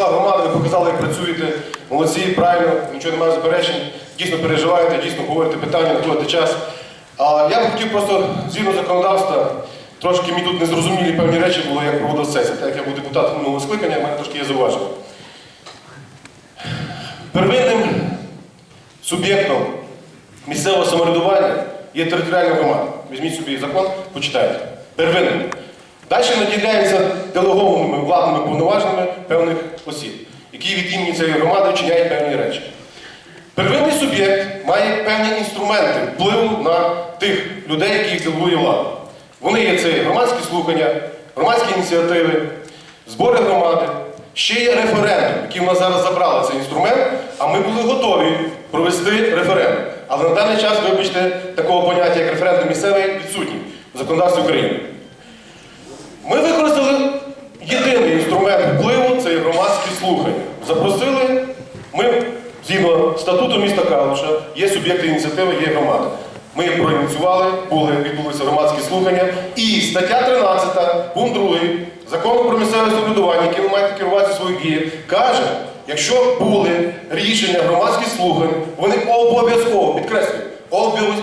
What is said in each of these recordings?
Прийшла громада, ви показали, як працюєте. Молодці, правильно, нічого немає заперечень. Дійсно переживаєте, дійсно говорите питання, знаходите час. А я б хотів просто згідно законодавства, трошки мені тут незрозумілі певні речі були, як проводив сесія. Так як я був депутатом минулого скликання, в мене трошки є зауваження. Первинним суб'єктом місцевого самоврядування є територіальна громада. Візьміть собі закон, почитайте. Первинним. Далі наділяється делегованими владними повноваженнями певних осіб, які від імені цієї громади вчиняють певні речі. Первинний суб'єкт має певні інструменти впливу на тих людей, які їх делегує влада. Вони є це громадські слухання, громадські ініціативи, збори громади, ще є референдум, який в нас зараз забрали цей інструмент, а ми були готові провести референдум. Але на даний час, вибачте, такого поняття, як референдум місцевий, відсутній в законодавстві України. Ми використали єдиний інструмент впливу це є громадські слухання. Запросили, ми, згідно статуту міста Калуша, є суб'єкти ініціативи, є громада. Ми їх проініціювали, були, відбулися громадські слухання. І стаття 13, пункт 2 закону про місцеве самоврядування, яким ви маєте керувати свої дії, каже, якщо були рішення громадських слухань, вони обов'язково, підкреслюю,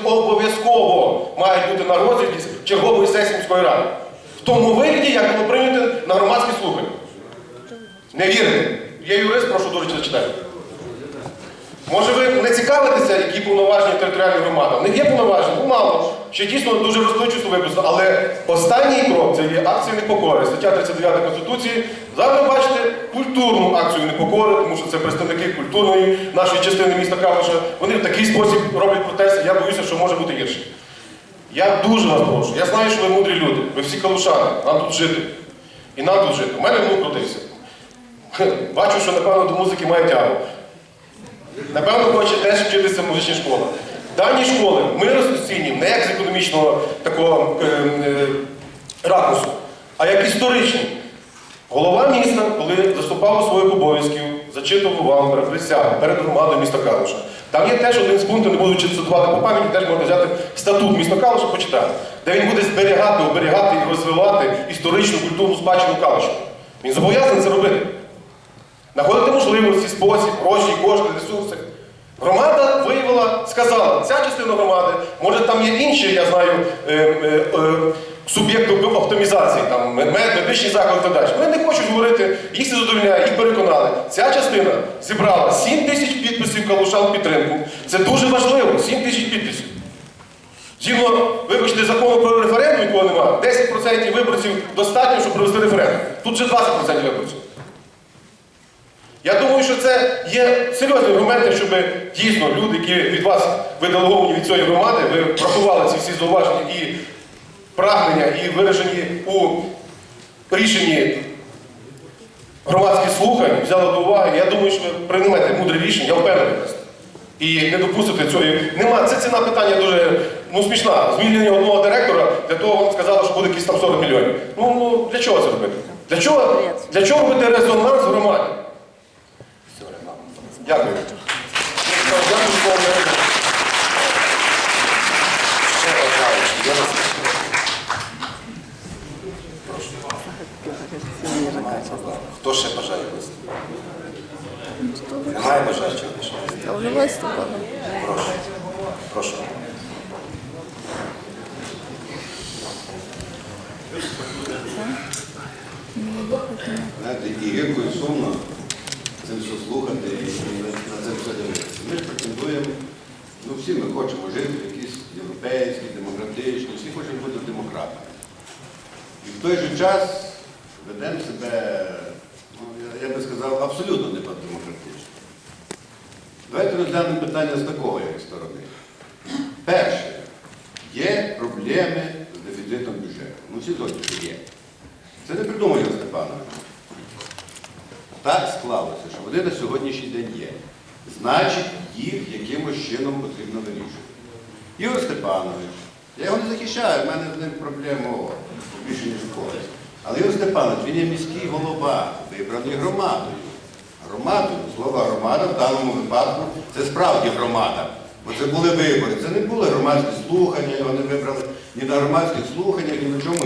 обов'язково мають бути на розгляді чергової сесії міської ради. В тому вигляді, як було прийнято на громадські слухання. Не вірите? Я юрист, прошу дуже зачитати. Може ви не цікавитеся, які повноваження територіальної громади? В них є повноваження, ну мало. Ще дійсно дуже розпливчасто виписано. Але останній крок це є акція непокори, стаття 39 Конституції. Зараз ви бачите культурну акцію непокори, тому що це представники культурної нашої частини міста Калуша. Вони в такий спосіб роблять протести. Я боюся, що може бути гірше. Я дуже вас прошу. Я знаю, що ви мудрі люди. Ви всі калушани, нам тут жити. І нам тут жити. У мене внук родився. Бачу, що напевно до музики має тягу. Напевно, хоче теж вчитися в музичній школі. Дані школи ми розцінюємо не як з економічного такого е, е, ракурсу, а як історичний. Голова міста, коли заступав у своїх обов'язків, зачитував вам присягу, перед громадою міста Калуша. Там є теж один з пунктів, не буду цитувати по пам'яті, теж можна взяти статут міста Калуша, почитати, де він буде зберігати, оберігати і розвивати історичну культурну спадщину Калуша. Він зобов'язаний це робити. Знаходити можливості, спосіб, гроші, кошти, ресурси. Громада виявила, сказала, ця частина громади, може там є інші, я знаю, е, е, е, суб'єкти оптимізації, там, мед- медичні заклади і так далі. Вони не хочуть говорити, їх це задовольняє, їх переконали. Ця частина зібрала 7 тисяч підписів калушан підтримку. Це дуже важливо, 7 тисяч підписів. Згідно, вибачте, закону про референдум, якого немає, 10% виборців достатньо, щоб провести референдум. Тут вже 20% виборців. Я думаю, що це є серйозні аргументи, щоб дійсно люди, які від вас виделеговані від цієї громади, ви врахували ці всі зауваження і прагнення, і виражені у рішенні громадських слухань, взяли до уваги. Я думаю, що ви приймете мудре рішення, я впевнений. І не допустите цієї. Нема, це ціна питання дуже ну, смішна. Змінення одного директора, для того вам сказали, що буде якісь там 40 мільйонів. Ну, ну для чого це робити? Для чого, для чого робити резонанс в громаді? Дякую. Дякую, що ви мене- Ще бажаючі. Я вас- Хто ще бажає виступити? Немає бажаючих більше? Я вже виступила. Прошу. Прошу. Знаєте, і гірко, і сумно це все слухати і на це все дивитися. Ми ж претендуємо, ну всі ми хочемо жити в якійсь європейській, демократичній, всі хочемо бути демократами. І в той же час ведемо себе, ну, я, би сказав, абсолютно не демократично. Давайте розглянемо питання з такої сторони. Перше, є проблеми з дефіцитом бюджету. Ну всі згодні, що є. Це не придумав Степанович. Так склалося, що вони на сьогоднішній день є. Значить, їх якимось чином потрібно вирішувати. Ігор Степанович, я його не захищаю, в мене з ним проблем о, більше, ніж когось. Але Ігор Степанович, він є міський голова, вибраний громадою. Громадою, слово громада в даному випадку це справді громада. Бо це були вибори. Це не були громадські слухання, його не вибрали ні на громадських слуханнях, ні на чому